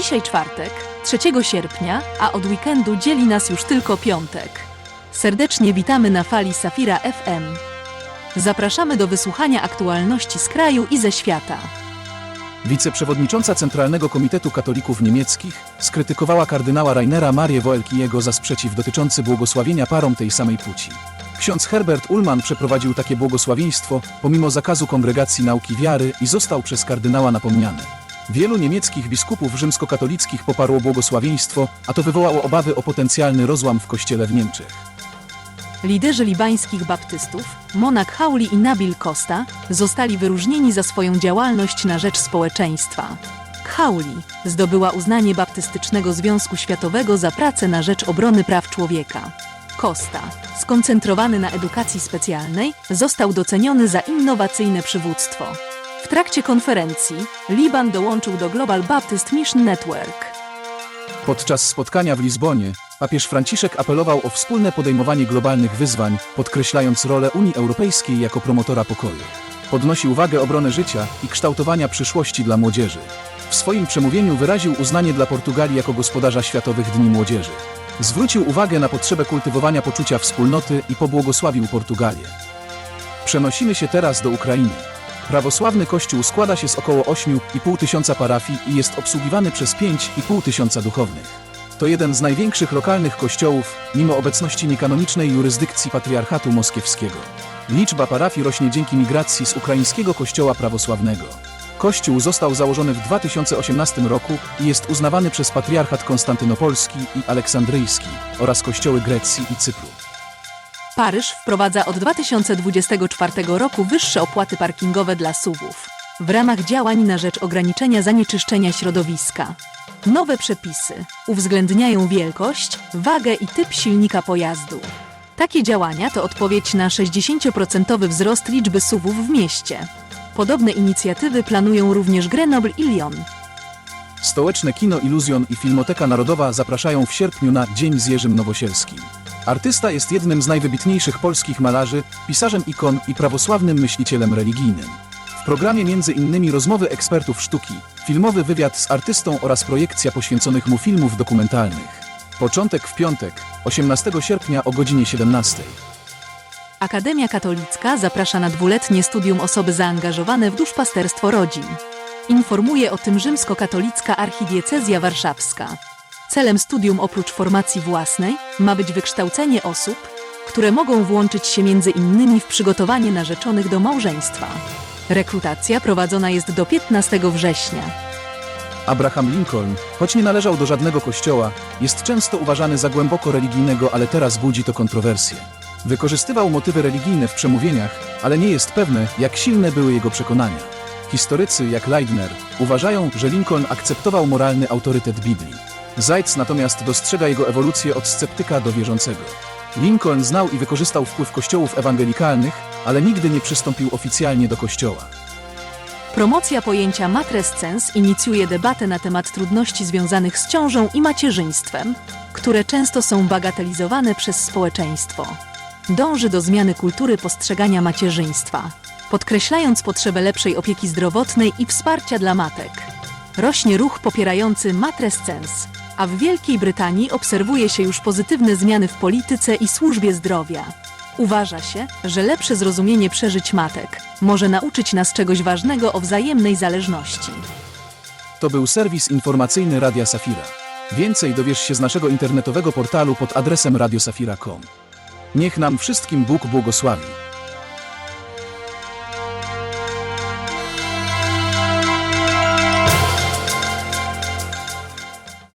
Dzisiaj czwartek, 3 sierpnia, a od weekendu dzieli nas już tylko piątek. Serdecznie witamy na fali Safira FM. Zapraszamy do wysłuchania aktualności z kraju i ze świata. Wiceprzewodnicząca Centralnego Komitetu Katolików Niemieckich skrytykowała kardynała Rainera Marię Woelkiego za sprzeciw dotyczący błogosławienia parom tej samej płci. Ksiądz Herbert Ullmann przeprowadził takie błogosławieństwo pomimo zakazu kongregacji nauki wiary i został przez kardynała napomniany. Wielu niemieckich biskupów rzymskokatolickich poparło błogosławieństwo, a to wywołało obawy o potencjalny rozłam w kościele w Niemczech. Liderzy libańskich baptystów, Monak Hauli i Nabil Costa, zostali wyróżnieni za swoją działalność na rzecz społeczeństwa. Hauli zdobyła uznanie Baptystycznego Związku Światowego za pracę na rzecz obrony praw człowieka. Costa, skoncentrowany na edukacji specjalnej, został doceniony za innowacyjne przywództwo. W trakcie konferencji Liban dołączył do Global Baptist Mission Network. Podczas spotkania w Lizbonie papież Franciszek apelował o wspólne podejmowanie globalnych wyzwań, podkreślając rolę Unii Europejskiej jako promotora pokoju. Podnosił wagę obrony życia i kształtowania przyszłości dla młodzieży. W swoim przemówieniu wyraził uznanie dla Portugalii jako gospodarza Światowych Dni Młodzieży. Zwrócił uwagę na potrzebę kultywowania poczucia wspólnoty i pobłogosławił Portugalię. Przenosimy się teraz do Ukrainy. Prawosławny Kościół składa się z około 8,5 tysiąca parafii i jest obsługiwany przez 5,5 tysiąca duchownych. To jeden z największych lokalnych kościołów, mimo obecności niekanonicznej jurysdykcji patriarchatu moskiewskiego. Liczba parafii rośnie dzięki migracji z ukraińskiego kościoła prawosławnego. Kościół został założony w 2018 roku i jest uznawany przez patriarchat konstantynopolski i aleksandryjski oraz kościoły Grecji i Cypru. Paryż wprowadza od 2024 roku wyższe opłaty parkingowe dla SUV-ów w ramach działań na rzecz ograniczenia zanieczyszczenia środowiska. Nowe przepisy uwzględniają wielkość, wagę i typ silnika pojazdu. Takie działania to odpowiedź na 60% wzrost liczby SUV-ów w mieście. Podobne inicjatywy planują również Grenoble i Lyon. Stołeczne Kino Iluzjon i Filmoteka Narodowa zapraszają w sierpniu na Dzień z Jerzym Nowosielskim. Artysta jest jednym z najwybitniejszych polskich malarzy, pisarzem ikon i prawosławnym myślicielem religijnym. W programie między innymi rozmowy ekspertów sztuki, filmowy wywiad z artystą oraz projekcja poświęconych mu filmów dokumentalnych. Początek w piątek, 18 sierpnia o godzinie 17. Akademia Katolicka zaprasza na dwuletnie studium osoby zaangażowane w duszpasterstwo rodzin. Informuje o tym rzymskokatolicka archidiecezja warszawska. Celem studium oprócz formacji własnej ma być wykształcenie osób, które mogą włączyć się między innymi w przygotowanie narzeczonych do małżeństwa. Rekrutacja prowadzona jest do 15 września. Abraham Lincoln, choć nie należał do żadnego kościoła, jest często uważany za głęboko religijnego, ale teraz budzi to kontrowersje. Wykorzystywał motywy religijne w przemówieniach, ale nie jest pewne, jak silne były jego przekonania. Historycy, jak Leidner, uważają, że Lincoln akceptował moralny autorytet Biblii. Zajc natomiast dostrzega jego ewolucję od sceptyka do wierzącego. Lincoln znał i wykorzystał wpływ kościołów ewangelikalnych, ale nigdy nie przystąpił oficjalnie do kościoła. Promocja pojęcia matrescens inicjuje debatę na temat trudności związanych z ciążą i macierzyństwem, które często są bagatelizowane przez społeczeństwo. Dąży do zmiany kultury postrzegania macierzyństwa, podkreślając potrzebę lepszej opieki zdrowotnej i wsparcia dla matek. Rośnie ruch popierający matrescens, a w Wielkiej Brytanii obserwuje się już pozytywne zmiany w polityce i służbie zdrowia. Uważa się, że lepsze zrozumienie przeżyć matek może nauczyć nas czegoś ważnego o wzajemnej zależności. To był serwis informacyjny Radia Safira. Więcej dowiesz się z naszego internetowego portalu pod adresem radiosafira.com. Niech nam wszystkim Bóg błogosławi.